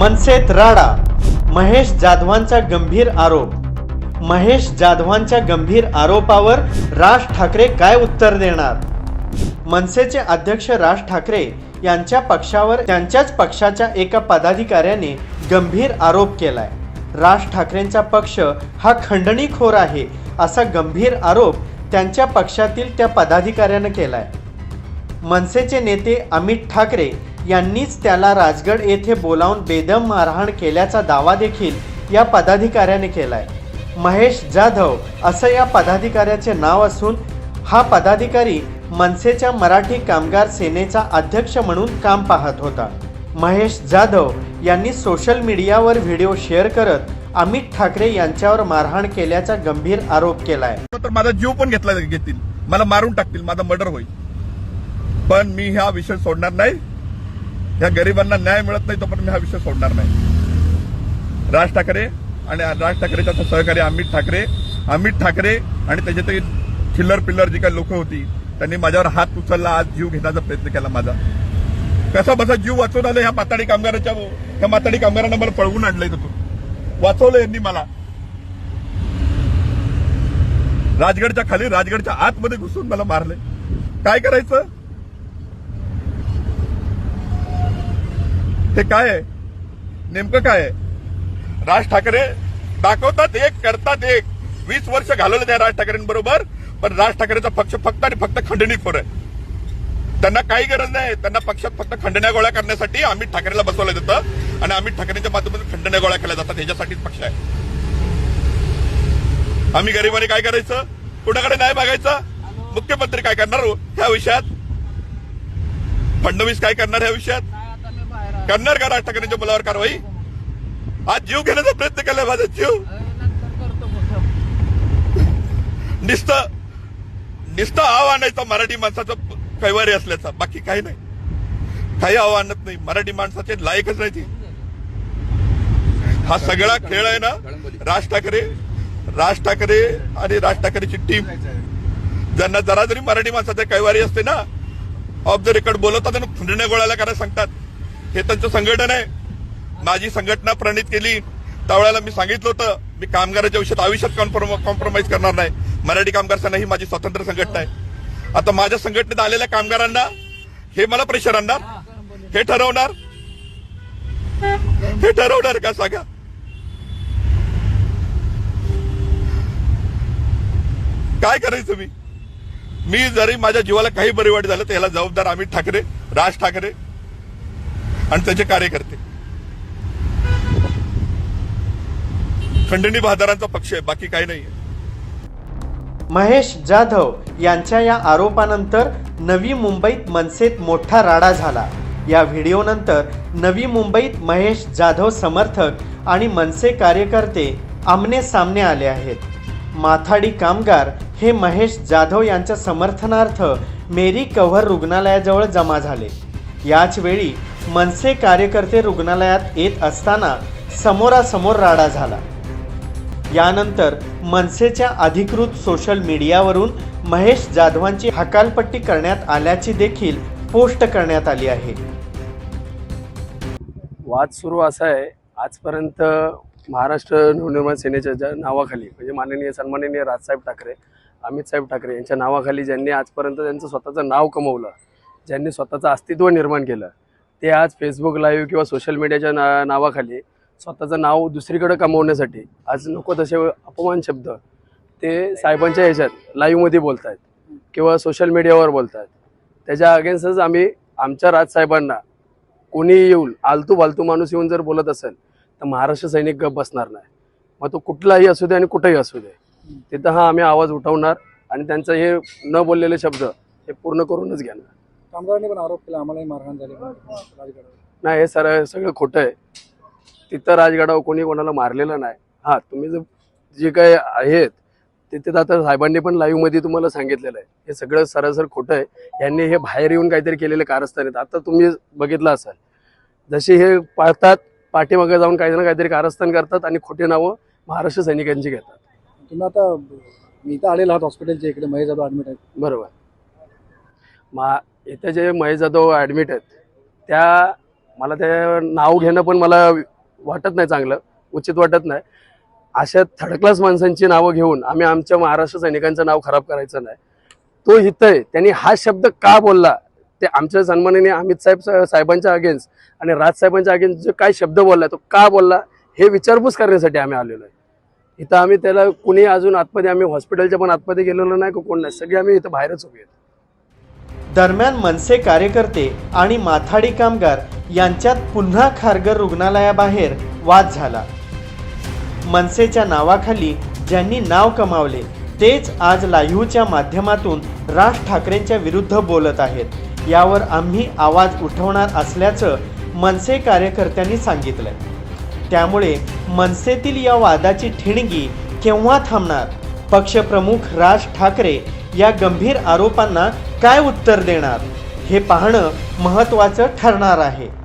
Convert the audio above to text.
मनसेत राडा महेश जाधवांचा गंभीर आरोप. महेश जाधवांच्या गंभीर आरोपावर राज ठाकरे काय उत्तर देणार? मनसेचे अध्यक्ष राज ठाकरे यांच्या पक्षावर त्यांच्याच पक्षाच्या एका पदाधिकाऱ्याने गंभीर आरोप केलाय. राज ठाकरेंचा पक्ष हा खंडणीखोर आहे असा गंभीर आरोप त्यांच्या पक्षातील त्या पदाधिकाऱ्यानं केलाय. मनसेचे नेते अमित ठाकरे यांनीच त्याला राजगड येथे बोलावून बेदम मारहाण केल्याचा दावा देखील या पदाधिकाऱ्याने केलाय. महेश जाधव असं या पदाधिकाऱ्याचे नाव असून हा पदाधिकारी मनसेच्या मराठी कामगार सेनेचा अध्यक्ष म्हणून काम पाहत होता. महेश जाधव यांनी सोशल मीडियावर व्हिडिओ शेअर करत अमित ठाकरे यांच्यावर मारहाण केल्याचा गंभीर आरोप केलाय. तर माझा जीव पण घेतला घेतील. मला मारून टाकतील. माझा मर्डर होईल. पण मी हा विषय सोडणार नाही. या गरिबांना न्याय मिळत नाही तोपर्यंत मी हा विषय सोडणार नाही. राज ठाकरे आणि राज ठाकरे त्याचा सहकारी अमित ठाकरे अमित ठाकरे आणि त्याचे ते चिल्लर पिल्लर जी काही लोक होती त्यांनी माझ्यावर हात उचलला आज जीव घेण्याचा प्रयत्न केला माझा. कसा बसा जीव वाचवून आलं ह्या माताडी कामगाराच्या ह्या माताडी कामगारांना मला पळवून आणलंय तो. वाचवलं यांनी मला. राजगडच्या खाली राजगडच्या आतमध्ये घुसून मला मारले काय करायचं? हे काय आहे? नेमकं काय आहे? राज ठाकरे दाखवतात एक करतात एक. वीस वर्ष घालवलं त्या राज ठाकरेंबरोबर पण राज ठाकरेचा पक्ष फक्त आणि फक्त खंडणीखोर आहे. त्यांना काही गरज नाही. त्यांना पक्षात फक्त खंडण्या गोळ्या करण्यासाठी अमित ठाकरेला बसवलं जातं आणि अमित ठाकरेंच्या माध्यमातून खंडण्या गोळ्या केल्या जातात. ह्याच्यासाठीच पक्ष आहे. आम्ही गरिबांनी काय करायचं? कुणाकडे नाही बघायचं मुख्यमंत्री काय करणार हो ह्या विषयात? फडणवीस काय करणार ह्या विषयात? करणार का राज ठाकरेंच्या मुलावर कारवाई? आज जीव घेण्याचा प्रयत्न केलाय माझा जीव. नुसतं नुसतं आव्हान आहे मराठी माणसाचं कैवारी असल्याचा. बाकी काही नाही. काही आव्हानच नाही. मराठी माणसाचे लायकच नाही ती. हा सगळा खेळ आहे ना राज ठाकरे राज ठाकरे आणि राज ठाकरेची टीम ज्यांना जरा जरी मराठी माणसाचे कैवारी असते ना ऑफ द रेकॉर्ड बोलवतात आणि खुंडण्या गोळ्याला करायला सांगतात. हे त्यांचं संघटन आहे. माझी संघटना प्रणित केली. त्यावेळेला मी सांगितलं होतं मी कामगाराच्या विषयात आयुष्यात कॉम्प्रोमाइज करणार नाही. मराठी कामगार सेना ही माझी स्वतंत्र संघटना आहे. आता माझ्या संघटनेत आलेल्या कामगारांना हे मला प्रेशर आणणार? हे ठरवणार? हे ठरवणार का सांगा? काय करायचं मी? मी जरी माझ्या जीवाला काही बरी वाईट झालं तर याला जबाबदार अमित ठाकरे राज ठाकरे आणि त्याचे कार्यकर्ते. खंडणी बहादारांचा पक्ष आहे बाकी काही नाही महेश जाधव यांच्या या आरोपानंतर नवी मुंबईत मनसेत मोठा राडा झाला. या व्हिडिओनंतर नवी मुंबईत महेश जाधव समर्थक आणि मनसे कार्यकर्ते आमने सामने आले आहेत. माथाडी कामगार हे महेश जाधव यांच्या समर्थनार्थ मेरी कव्हर रुग्णालयाजवळ जमा झाले. याच वेळी मनसे कार्यकर्ते रुग्णालयात येत असताना समोरासमोर राडा झाला. यानंतर मनसेच्या अधिकृत सोशल मीडियावरून महेश जाधवांची हकालपट्टी करण्यात आल्याची देखील पोस्ट करण्यात आली आहे. वाद सुरू असा आहे आजपर्यंत महाराष्ट्र नवनिर्माण सेनेच्या ज्या नावाखाली म्हणजे माननीय सन्माननीय राजसाहेब ठाकरे अमित साहेब ठाकरे यांच्या नावाखाली ज्यांनी आजपर्यंत त्यांचं स्वतःचं नाव कमवलं ज्यांनी स्वतःचं अस्तित्व निर्माण केलं ते आज फेसबुक लाईव्ह किंवा सोशल मीडियाच्या ना नावाखाली स्वतःचं नाव दुसरीकडे कमवण्यासाठी आज नको तसे अपमान शब्द ते साहेबांच्या ह्याच्यात लाईव्हमध्ये बोलत आहेत किंवा सोशल मीडियावर बोलत आहेत त्याच्या अगेन्स्टच आम्ही आमच्या राजसाहेबांना कोणी येऊन आलतू फालतू माणूस येऊन जर बोलत असेल तर महाराष्ट्र सैनिक गप बसणार नाही. मग तो कुठलाही असू दे आणि कुठेही असू दे. तिथं हा आम्ही आवाज उठवणार आणि त्यांचं हे न बोललेले शब्द हे पूर्ण करूनच घेणार. कामगारांनी पण आरोप केला आम्हालाही मारहाण झाली राजगडावर. नाही हे सर सगळं खोटं आहे. तिथं राजगडावर कोणी कोणाला मारलेलं नाही. हां तुम्ही जर जे काय आहेत तिथे आता साहेबांनी पण लाईव्हमध्ये तुम्हाला सांगितलेलं आहे. हे सगळं सरासर खोटं आहे. यांनी हे बाहेर येऊन काहीतरी केलेले कारस्थान आहेत. आता तुम्ही बघितलं असाल. जसे हे पाळतात पाठीमागे जाऊन काही ना काहीतरी कारस्थान करतात आणि खोटे नावं महाराष्ट्र सैनिकांची घेतात. तुम्ही आता मी इथं आलेलो आहात हॉस्पिटलच्या इकडे महेश जाधव ऍडमिट आहेत. बरोबर. मा इथे जे महेश जाधव ॲडमिट आहेत त्या मला ते नाव घेणं पण मला वाटत नाही चांगलं उचित वाटत नाही. अशा थर्ड क्लास माणसांची नावं घेऊन आम्ही आमच्या महाराष्ट्र सैनिकांचं नाव खराब करायचं नाही. तो हित आहे त्यांनी हा शब्द का बोलला? ते आमच्या सन्मानाने अमित साहेब साहेबांच्या अगेन्स्ट आणि राज साहेबांच्या अगेन्स्ट जो काय शब्द बोलला तो का बोलला हे विचारपूस करण्यासाठी आम्ही आलेलो आहे. इथं आम्ही त्याला कुणी अजून आतमध्ये आम्ही हॉस्पिटलच्या पण आतमध्ये गेलेलो नाही का कोण नाही सगळे आम्ही इथं बाहेरच उभे आहेत. दरम्यान मनसे कार्यकर्ते आणि माथाडी कामगार यांच्यात पुन्हा खारघर रुग्णालयाबाहेर वाद झाला. मनसेच्या नावाखाली ज्यांनी नाव कमावले तेच आज लाईव्हच्या माध्यमातून राज ठाकरेंच्या विरुद्ध बोलत आहेत. यावर आम्ही आवाज उठवणार असल्याचं मनसे कार्यकर्त्यांनी सांगितलंय. त्यामुळे मनसेतील या वादाची ठिणगी केव्हा थांबणार? पक्षप्रमुख राज ठाकरे या गंभीर आरोपांना काय उत्तर देणार? हे पाहणं महत्त्वाचं ठरणार आहे.